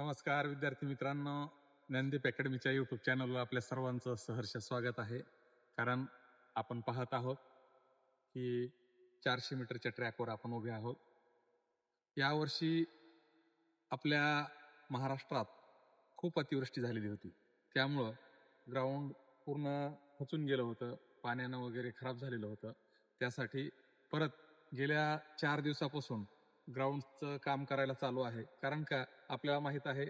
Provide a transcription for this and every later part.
नमस्कार विद्यार्थी मित्रांनो. ज्ञानदीप अकॅडमीच्या यूट्यूब चॅनलवर आपल्या सर्वांचं सहर्ष स्वागत आहे. कारण आपण पाहत आहोत की चारशे मीटरच्या ट्रॅकवर आपण उभे आहोत. यावर्षी आपल्या महाराष्ट्रात खूप अतिवृष्टी झालेली होती. त्यामुळं ग्राउंड पूर्ण खचून गेलं होतं. पाण्यानं वगैरे खराब झालेलं होतं. त्यासाठी परत गेल्या चार दिवसापासून ग्राउंडचं काम करायला चालू आहे. कारण का आपल्याला माहीत आहे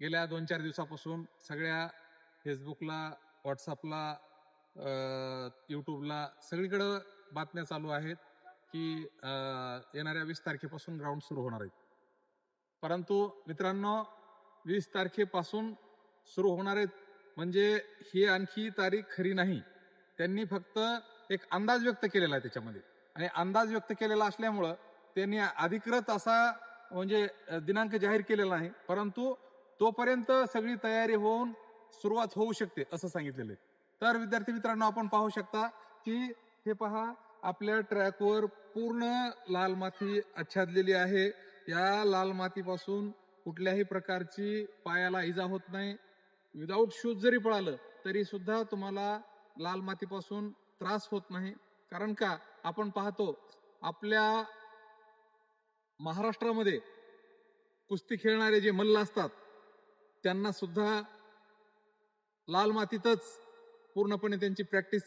गेल्या दोन चार दिवसापासून सगळ्या फेसबुकला व्हॉट्सअपला यूट्यूबला सगळीकडं बातम्या चालू आहेत की येणाऱ्या वीस तारखेपासून ग्राउंड सुरू होणार आहेत. परंतु मित्रांनो वीस तारखेपासून सुरू होणार आहेत म्हणजे ही आणखी तारीख खरी नाही. त्यांनी फक्त एक अंदाज व्यक्त केलेला आहे त्याच्यामध्ये. आणि अंदाज व्यक्त केलेला असल्यामुळं त्यांनी अधिकृत असा म्हणजे दिनांक जाहीर केलेला नाही. परंतु तोपर्यंत सगळी तयारी होऊन सुरुवात होऊ शकते असं सांगितलेलं आहे. तर विद्यार्थी मित्रांनो आपण पाहू शकता की हे पहा आपल्या ट्रॅकवर पूर्ण लाल माती आच्छादलेली आहे. या लाल मातीपासून कुठल्याही प्रकारची पायाला इजा होत नाही. विदाऊट शूज जरी पळालं तरी सुद्धा तुम्हाला लाल मातीपासून त्रास होत नाही. कारण का? आपण पाहतो आपल्या महाराष्ट्रामध्ये कुस्ती खेळणारे जे मल्ल असतात त्यांना सुद्धा लाल मातीतच पूर्णपणे त्यांची प्रॅक्टिस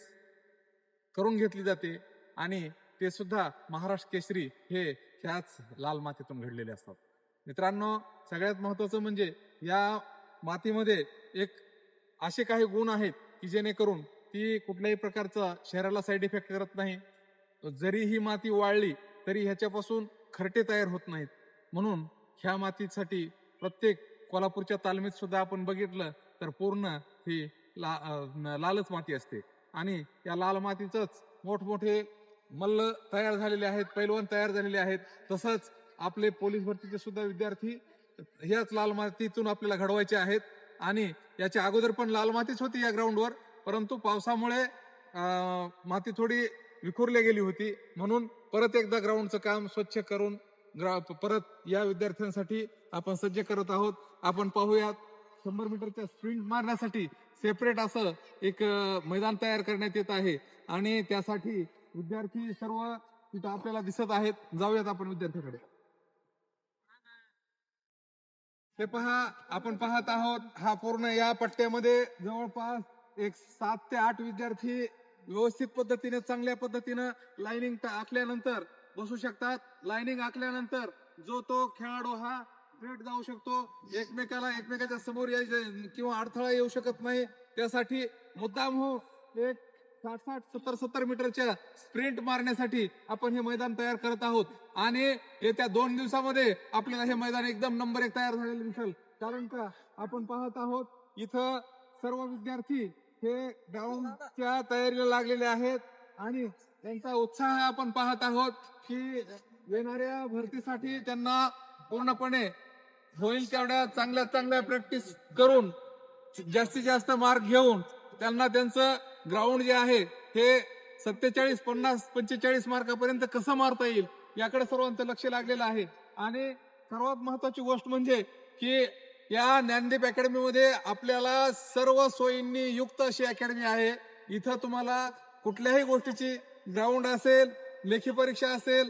करून घेतली जाते आणि ते सुद्धा महाराष्ट्र केसरी हे ह्याच लाल मातीतून घडलेले असतात. मित्रांनो सगळ्यात महत्वाचं म्हणजे या मातीमध्ये एक असे काही गुण आहेत की जेणेकरून ती कुठल्याही प्रकारचा शरीराला साईड इफेक्ट करत नाही. जरी ही माती वाळली तरी ह्याच्यापासून खरटे तयार होत नाहीत. म्हणून ह्या मातीसाठी प्रत्येक कोल्हापूरच्या तालमीत सुद्धा आपण बघितलं तर पूर्ण ही ला लालच माती असते. आणि या लाल मातीचंच मोठमोठे मल्ल तयार झालेले आहेत पैलवान तयार झालेले आहेत. तसंच आपले पोलीस भरतीचे सुद्धा विद्यार्थी ह्याच लाल मातीतून आपल्याला घडवायचे आहेत. आणि याच्या अगोदर पण लाल मातीच होती या ग्राउंडवर परंतु पावसामुळे माती थोडी विखुरली गेली होती. म्हणून परत एकदा ग्राउंडचं काम स्वच्छ करून ग्रा- परत या विद्यार्थ्यांसाठी आपण सज्ज करत आहोत. आपण पाहूयात शंभर मीटरच्या स्प्रिंट मारण्यासाठी सेपरेट असं एक मैदान तयार करण्यात येत आहे. आणि त्यासाठी विद्यार्थी सर्व तिथं आपल्याला दिसत आहेत. जाऊयात आपण विद्यार्थ्याकडे. हे पहा आपण पाहत आहोत हा पूर्ण या पट्ट्यामध्ये जवळपास एक सात ते आठ विद्यार्थी व्यवस्थित पद्धतीने चांगल्या पद्धतीनं लाईनिंग आखल्यानंतर बसू शकतात. लाईनिंग आखल्यानंतर जो तो खेळाडू हा भेट जाऊ शकतो. एकमेकाला एकमेकाच्या समोर किंवा अडथळा येऊ शकत नाही. त्यासाठी मुद्दाम हो एक साठ साठ सत्तर सत्तर मीटरच्या स्प्रिंट मारण्यासाठी आपण हे मैदान तयार करत आहोत. आणि येत्या दोन दिवसामध्ये आपल्याला हे मैदान एकदम नंबर एक तयार झालेलं दिसेल. कारण का? आपण पाहत आहोत इथं सर्व विद्यार्थी हे ग्राउंडच्या तयारीला लागलेले आहेत आणि त्यांचा उत्साह आपण पाहत आहोत की येणाऱ्या भरतीसाठी त्यांना पूर्णपणे होईल तेवढ्या चांगल्या चांगल्या प्रॅक्टिस करून जास्तीत जास्त मार्क घेऊन त्यांना त्यांचं ग्राउंड जे आहे हे सत्तेचाळीस पन्नास पंचेचाळीस मार्कापर्यंत कसं मारता येईल याकडे सर्वांचं लक्ष लागलेलं आहे. आणि सर्वात महत्वाची गोष्ट म्हणजे की या ज्ञानदीप अकॅडमीमध्ये आपल्याला सर्व सोयींनी युक्त अशी अकॅडमी आहे. इथं तुम्हाला कुठल्याही गोष्टीची ग्राउंड असेल लेखी परीक्षा असेल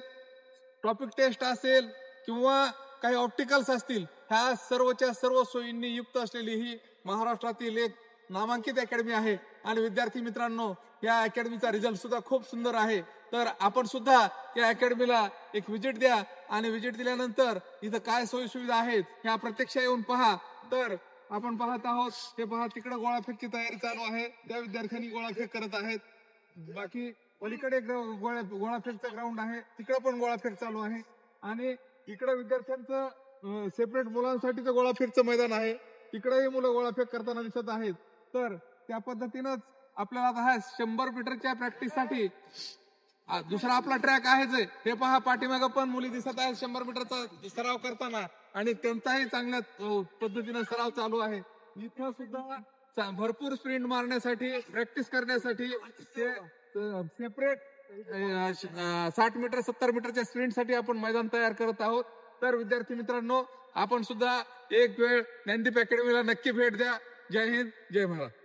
टॉपिक टेस्ट असेल किंवा काही ऑप्टिकल्स असतील ह्या सर्वच्या सर्व सोयींनी युक्त असलेली ही महाराष्ट्रातील एक नामांकित अकॅडमी आहे. आणि विद्यार्थी मित्रांनो या अकॅडमीचा रिझल्ट सुद्धा खूप सुंदर आहे. तर आपण सुद्धा या अकॅडमीला एक विजिट द्या आणि विजिट दिल्यानंतर इथं काय सोयी सुविधा आहेत ह्या प्रत्यक्ष येऊन पहा. तर आपण पाहत आहोत हे पहा तिकडे गोळाफेकची तयारी चालू आहे. त्या विद्यार्थ्यांनी गोळाफेक करत आहेत. बाकी पलीकडे गोळा गोळाफेकचं ग्राउंड आहे. तिकडे पण गोळाफेक चालू आहे. आणि इकडे विद्यार्थ्यांचं सेपरेट मुलांसाठीचं गोळाफेकचं मैदान आहे. तिकडेही मुलं गोळाफेक करताना दिसत आहेत. तर त्या पद्धतीनंच आपल्याला आता हा शंभर मीटरच्या प्रॅक्टिससाठी दुसरा आपला ट्रॅक आहेच आहे. हे पहा पाठीमागे पण मुली दिसत आहेत शंभर मीटरचा सराव करताना. आणि त्यांचाही चांगल्या पद्धतीनं सराव चालू आहे. इथं सुद्धा भरपूर स्प्रिंट मारण्यासाठी प्रॅक्टिस करण्यासाठी ते सेपरेट साठ मीटर सत्तर मीटरच्या स्प्रिंटसाठी आपण मैदान तयार करत आहोत. तर विद्यार्थी मित्रांनो आपण सुद्धा एक वेळ ज्ञानदीप अकॅडमीला नक्की भेट द्या. जय हिंद जय महाराज